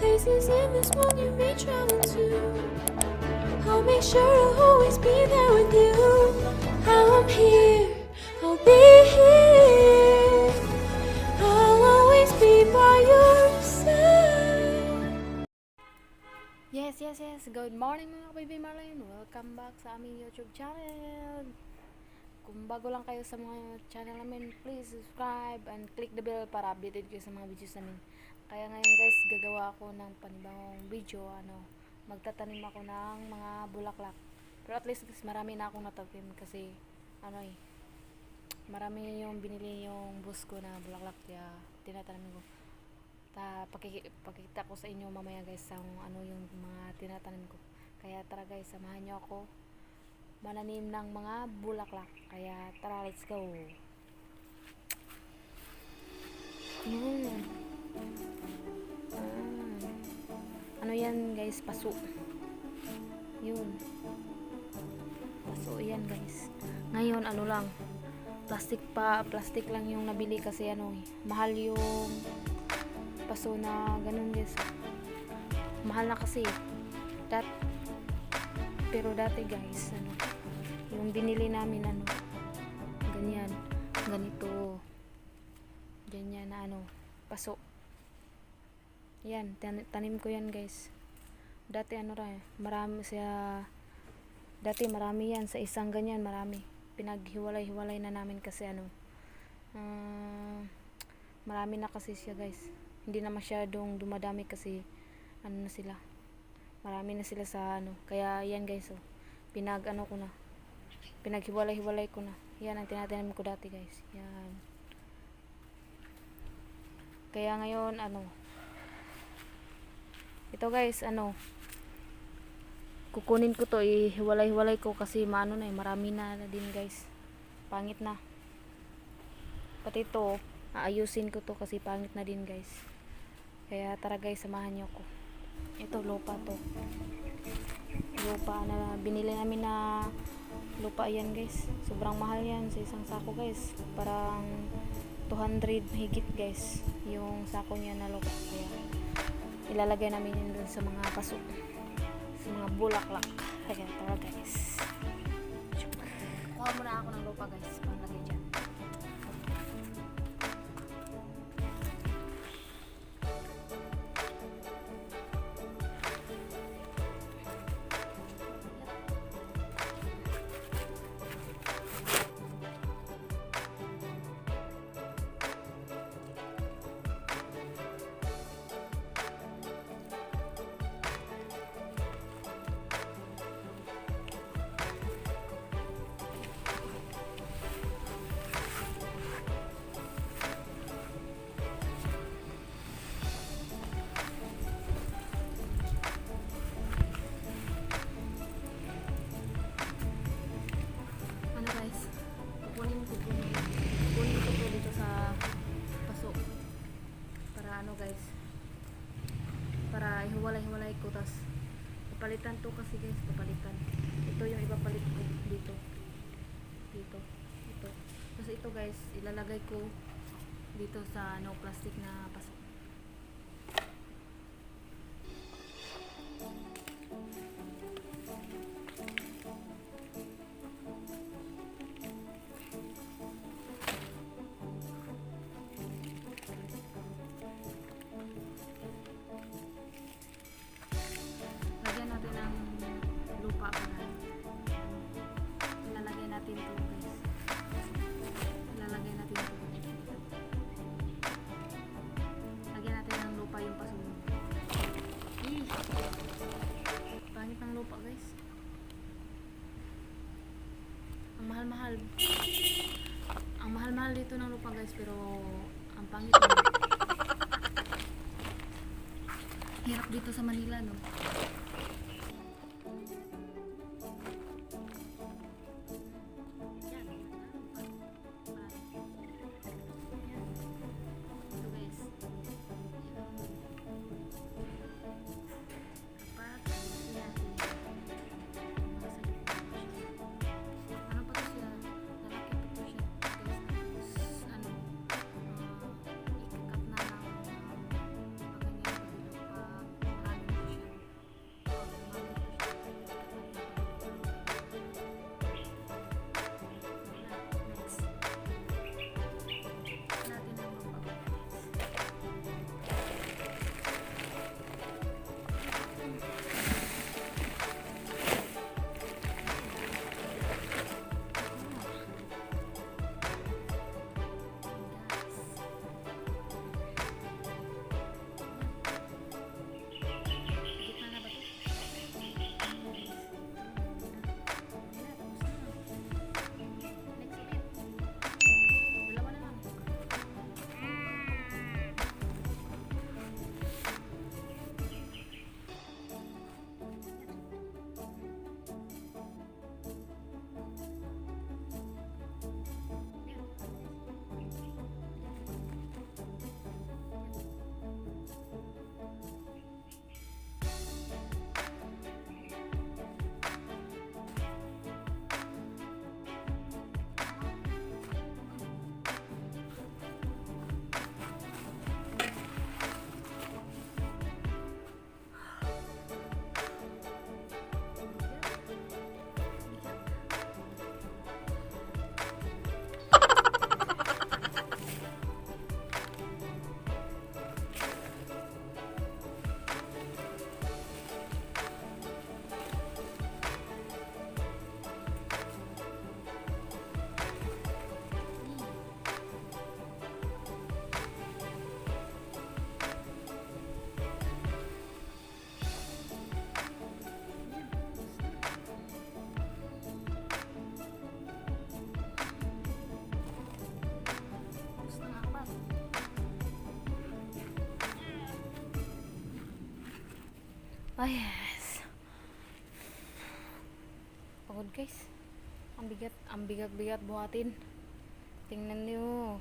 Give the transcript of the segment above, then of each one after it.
Places in this world you may travel to. I'll make sure I'll always be there with you. I'm here, I'll be here. I'll always be by your side. Yes, yes, yes. Good morning mga baby Marlene. Welcome back sa aming YouTube channel. Kung bago lang kayo sa mga channel namin, please subscribe and click the bell para updated kayo sa mga videos namin. Kaya ngayon guys, gagawa ako ng panibagong video. Ano, magtatanim ako ng mga bulaklak. Pero at least guys, marami na akong natatim kasi ano eh, marami yung binili yung boss ko na bulaklak kaya tinatanim ko. Ta pakiki, pakita ko sa inyo mamaya guys ang ano yung mga tinatanim ko. Kaya tara guys samahan nyo ako. Mananim ng mga bulaklak. Kaya tara let's go. Yun Ah. ano yan guys? Paso. Yun. Paso yan guys. Ngayon ano lang. Plastic pa. Plastic lang yung nabili kasi ano eh, mahal yung paso na ganun guys. Mahal na kasi. Dat pero dati guys ano yung binili namin ano ganyan. Ganito. Ganyan na ano paso yan tan- tanim ko yan guys. Dati ano ra eh, marami siya dati marami yan sa isang ganyan marami. Pinaghiwalay-hiwalay na namin kasi ano ah, marami na kasi siya guys. Hindi na masyadong dumadami kasi ano na sila marami na sila sa ano. Kaya yan guys oh, pinag ano ko na pinaghiwalay-hiwalay ko na. Yan ang tinatanim ko dati guys. Yan. Kaya ngayon ano ito guys ano kukunin ko to ihiwalay-hiwalay ko kasi maano na eh marami na din guys. Pangit na. Pati to aayusin ko to kasi pangit na din guys. Kaya tara guys samahan niyo ko ito lupa to. Lupa na binili namin na lupa yan guys. Sobrang mahal yan sa isang sako guys. Parang 200 higit guys yung sako niya na lupa. Kaya ilalagay namin yun dun sa mga paso. Sa mga bulaklak. Kaya tara guys. Kuha muna ako ng lupa guys ko tas papalitan to kasi guys papalitan. Ito yung ipapalit ko dito. Dito. Ito. Tapos ito guys ilalagay ko dito sa no plastic na paso guys pero ang pangit ng hirap dito sa Manila no Ay, yes. Pagod guys. Ang bigat, ang bigat-bigat buhatin. Tingnan niyo.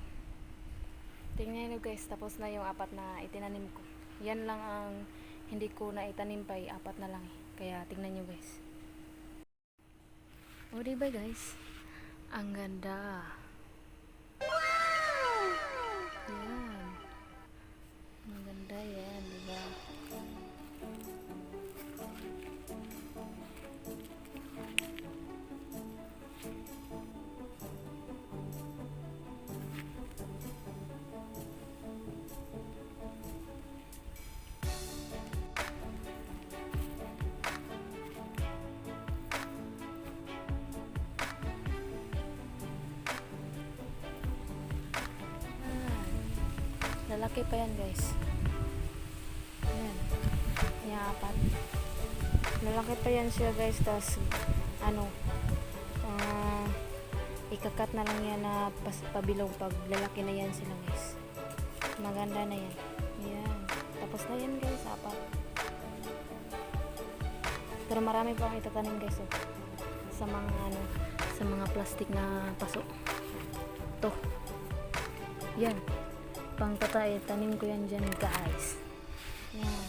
Tingnan niyo guys, tapos na yung apat na itinanim ko. Yan lang ang hindi ko na itanim pa, eh, apat na lang eh. Kaya tingnan niyo guys. O, diba guys? Ang ganda. Lalaki pa yan guys. Ayan. Yung apat. Lalaki pa yan siya guys. Tapos, ano, ah, ikakat na lang yan na pas, pabilog pag lalaki na yan sila guys. Maganda na yan. Yan. Tapos na yan guys, apat. Pero marami pa akong itatanim guys. Oh. Sa mga ano, sa mga plastic na paso. To. Yan. Pang tatay, tanim ko yan dyan guys. Yan.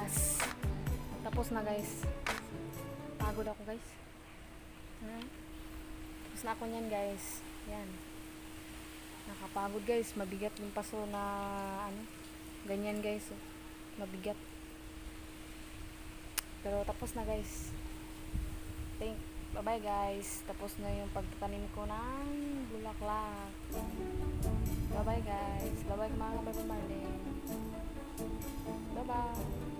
Wakas. Tapos na guys. Pagod ako guys. Hmm? Tapos na ako niyan guys. Yan. Nakapagod guys. Mabigat yung paso na ano. Ganyan guys. Oh. Mabigat. Pero tapos na guys. Thank Bye-bye guys. Tapos na yung pagtatanim ko ng bulaklak. Bye-bye guys. Bye-bye mga kababayan. Bye-bye.